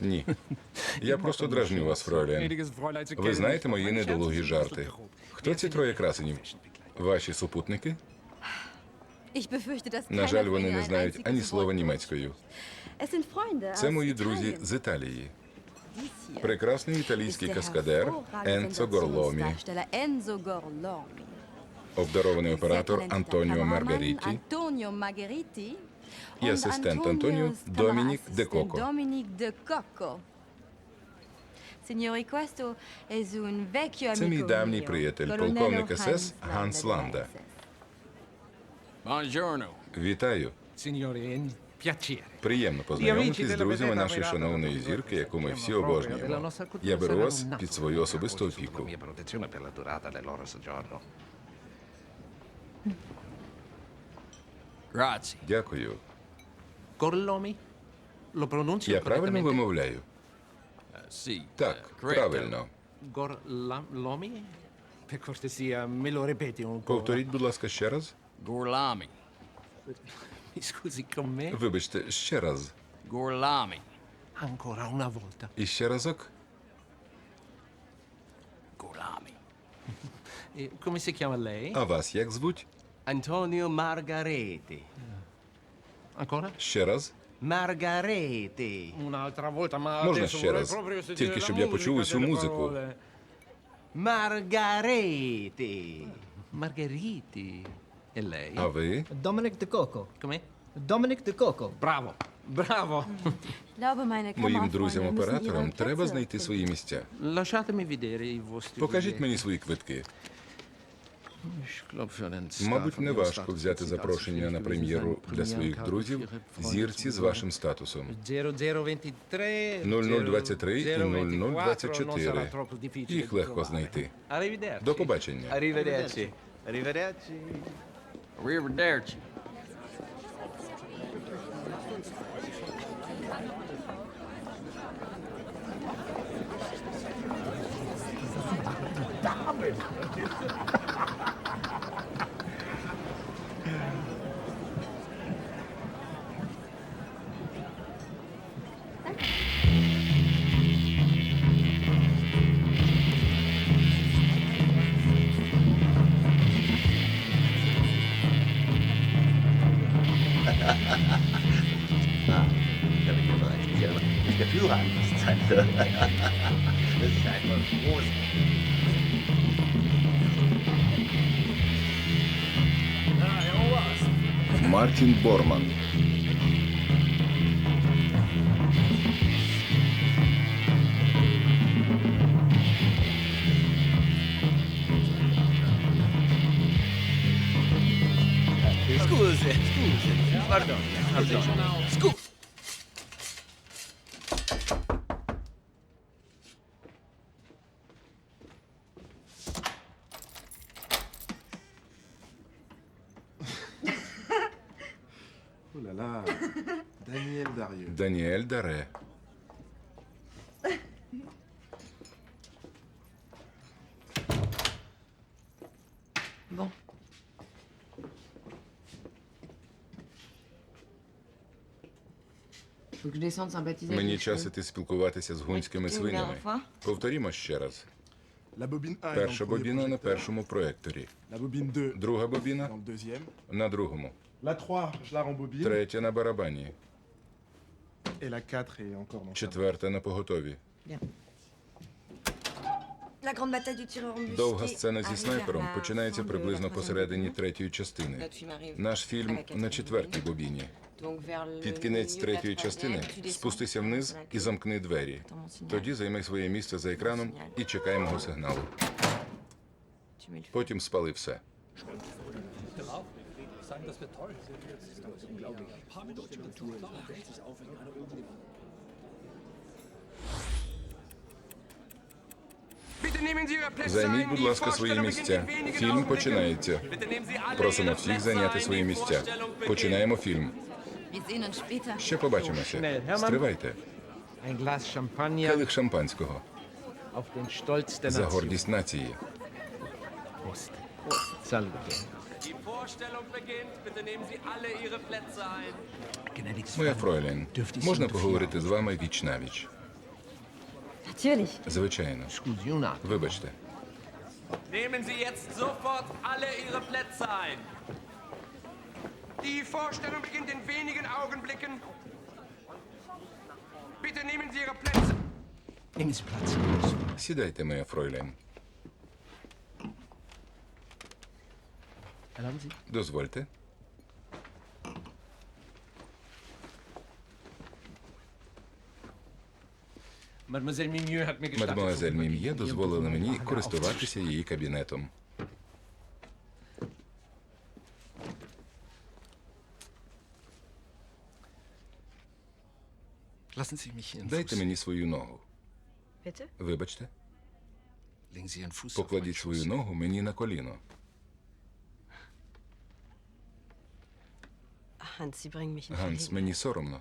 Ні. Я просто дражню вас, фройлен. Ви знаєте мої недолугі жарти. Хто ці троє красенів? Ваші супутники? На жаль, вони не знають ані слова німецькою. Це мої друзі з Італії. Прекрасний італійський каскадер Енцо Горломі, обдарований оператор Антоніо Маргаріті і асистент Антоніо Домінік Kameraassistent Де Коко. Dominic De Coco. Signori, questo è un vecchio Це мій давній приятель, полковник СС Ганс Ланда. Вітаю! Приємно познайомитись з друзями нашої шановної зірки, яку ми всі обожнюємо. Я беру вас під свою особисту опіку. Grazie. Дякую. Gorlomi? Lo pronuncio Я правильно correttamente? вимовляю? Uh, sì. Так, uh, corretto. правильно. Gorlomi? Per cortesia, me lo ripeti un po'? Повторіть, будь ласка, ще раз. Gorlami. Mi scusi con me? Вибачте, ще раз. Gorlami. Ancora una volta. І ще разок. Gorlami. E come si chiama lei? А вас як звуть? Antonio Margareti. Ancora? Ще раз. Margareti. Un'altra volta, ma Можна adesso ще vorrei раз? proprio sentire Тільки la щоб я musica почув усю delle музику. parole. Margareti. Margheriti. E lei? А ви? Dominic de Coco. Come? Dominic de Coco. Bravo, bravo. Ich glaube, meine Моїм друзям-операторам треба знайти свої місця. Lasciatemi vedere i vostri Покажіть biglietti. мені свої квитки. Мабуть, не важко взяти запрошення на прем'єру для своїх друзів, зірці з вашим статусом. 0023 0023 і 0024 0024. Їх легко знайти. До побачення. Arrivederci. Arrivederci. Arrivederci. da bin ich bereit, ja, dass der Führer anwesend sein wird. das ist einfach groß. Martin Bormann. Oh là là, Daniel Darieux. Daniel Daré. Мені час іти спілкуватися з гунськими свинями. Повторімо ще раз. La bobine 1 est dans le Перша бобіна на першому проекторі, La bobine 2 друга бобіна на другому, La 3, je la третя на барабані, Et la 4 est encore dans le четверта на поготові. Довга сцена зі снайпером починається приблизно посередині третьої частини. Наш фільм на четвертій бобіні. Donc vers le Під кінець milieu de la третьої частини спустися вниз і замкни двері. Тоді займи своє місце за екраном і чекай мого сигналу. Потім спали все. Займіть, будь ласка, свої місця. Фільм починається. Просимо всіх зайняти свої місця. Починаємо фільм. Ще побачимося. Стривайте. Келих шампанського за гордість нації. Моя фройлен, можна поговорити з вами віч на віч? Звичайно. Вибачте. Nehmen Sie jetzt sofort alle Ihre Plätze ein. Die Vorstellung beginnt in wenigen Augenblicken. Bitte nehmen Sie Ihre Plätze. Nehmen Sie Platz. Сідайте, моя фройлен. Erlauben Sie? Дозвольте. Mademoiselle Mimieux hat mir gestattet... Мадемуазель Мім'є дозволила мені користуватися її кабінетом. Дайте мені свою ногу. Вибачте, покладіть свою ногу мені на коліно. Ганс, мені соромно.